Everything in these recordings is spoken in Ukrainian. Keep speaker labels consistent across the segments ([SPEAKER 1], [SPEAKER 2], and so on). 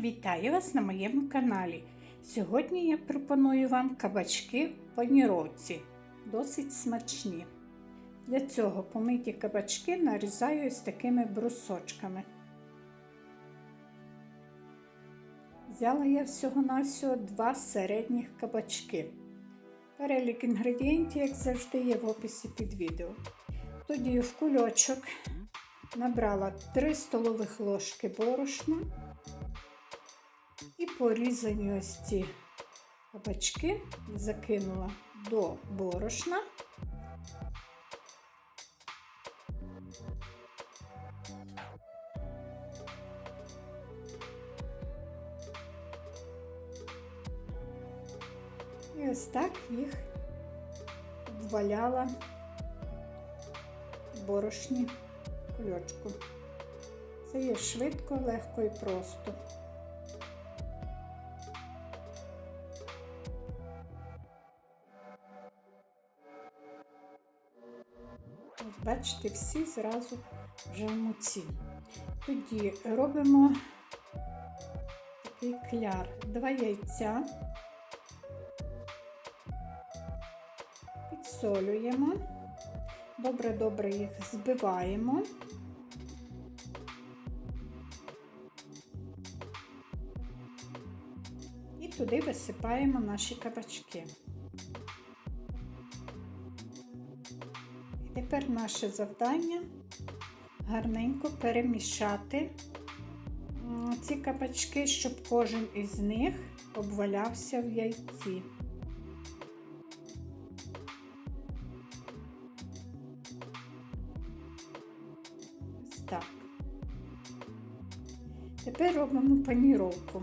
[SPEAKER 1] Вітаю вас на моєму каналі. Сьогодні я пропоную вам кабачки в паніровці. Досить смачні. Для цього помиті кабачки нарізаю ось такими брусочками. Взяла я всього-навсього два середніх кабачки. Перелік інгредієнтів, як завжди, є в описі під відео. Тоді в кульочок набрала 3 столових ложки борошна і порізані ось ці кабачки закинула до борошна. І ось так їх вваляла в борошні кульочку. Це є швидко, легко і просто. Бачите, всі зразу вже в муці. Тоді робимо такий кляр. Два яйця, підсолюємо, добре-добре їх збиваємо. І туди висипаємо наші кабачки. Тепер наше завдання гарненько перемішати ці кабачки, щоб кожен із них обвалявся в яйці. Так. Тепер робимо паніровку.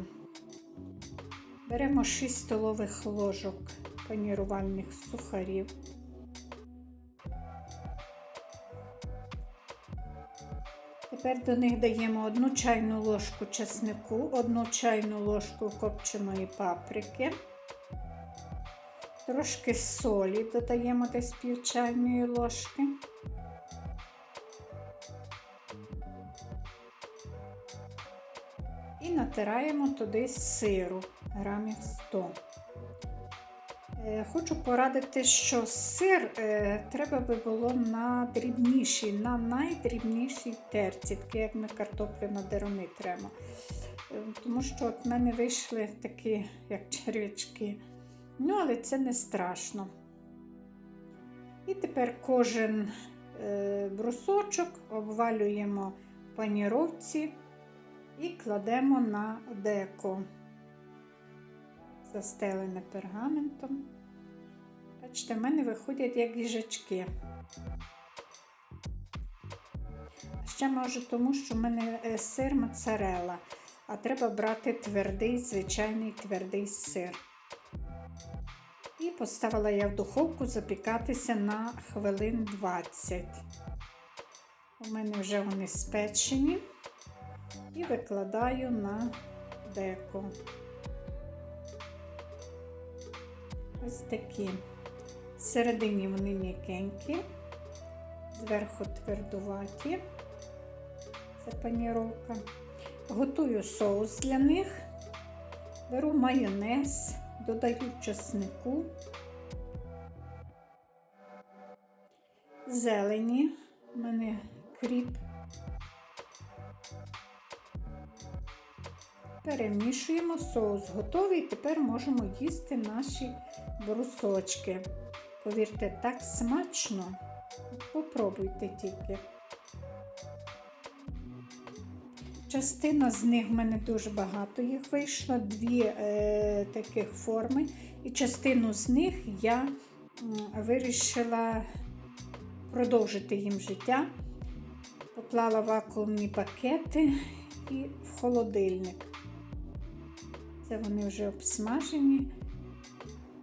[SPEAKER 1] Беремо 6 столових ложок панірувальних сухарів. Тепер до них даємо 1 чайну ложку чеснику, 1 чайну ложку копченої паприки, трошки солі додаємо десь пів чайної ложки. І натираємо туди сиру грамів 100. Хочу порадити, що сир е, треба би було на дрібнішій, на найдрібнішій терці, таке як ми картоплю на дерони треба. Е, тому що от в мене вийшли такі, як черв'ячки. Ну, але це не страшно. І тепер кожен е, брусочок обвалюємо в паніровці і кладемо на деко застелене пергаментом. Бачите, в мене виходять як їжачки. Ще може тому, що в мене сир моцарелла, а треба брати твердий, звичайний твердий сир. І поставила я в духовку запікатися на хвилин 20. У мене вже вони спечені і викладаю на деко. Ось такі. Всередині вони м'якенькі, зверху твердуваті. Це паніровка. Готую соус для них. Беру майонез, додаю чеснику, зелені, у мене кріп. Перемішуємо, соус готовий, тепер можемо їсти наші брусочки. Повірте, так смачно. Попробуйте тільки. Частина з них в мене дуже багато їх вийшло, дві е, таких форми. І частину з них я вирішила продовжити їм життя. Поклала вакуумні пакети і в холодильник. Це вони вже обсмажені,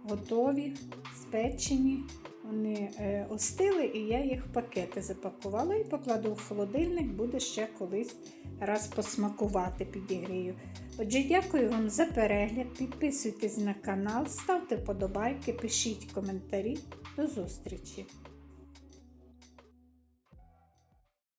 [SPEAKER 1] готові, спечені. Вони е, остили, і я їх в пакети запакувала і покладу в холодильник, буде ще колись раз посмакувати підігрію. Отже, дякую вам за перегляд. Підписуйтесь на канал, ставте подобайки, пишіть коментарі. До зустрічі!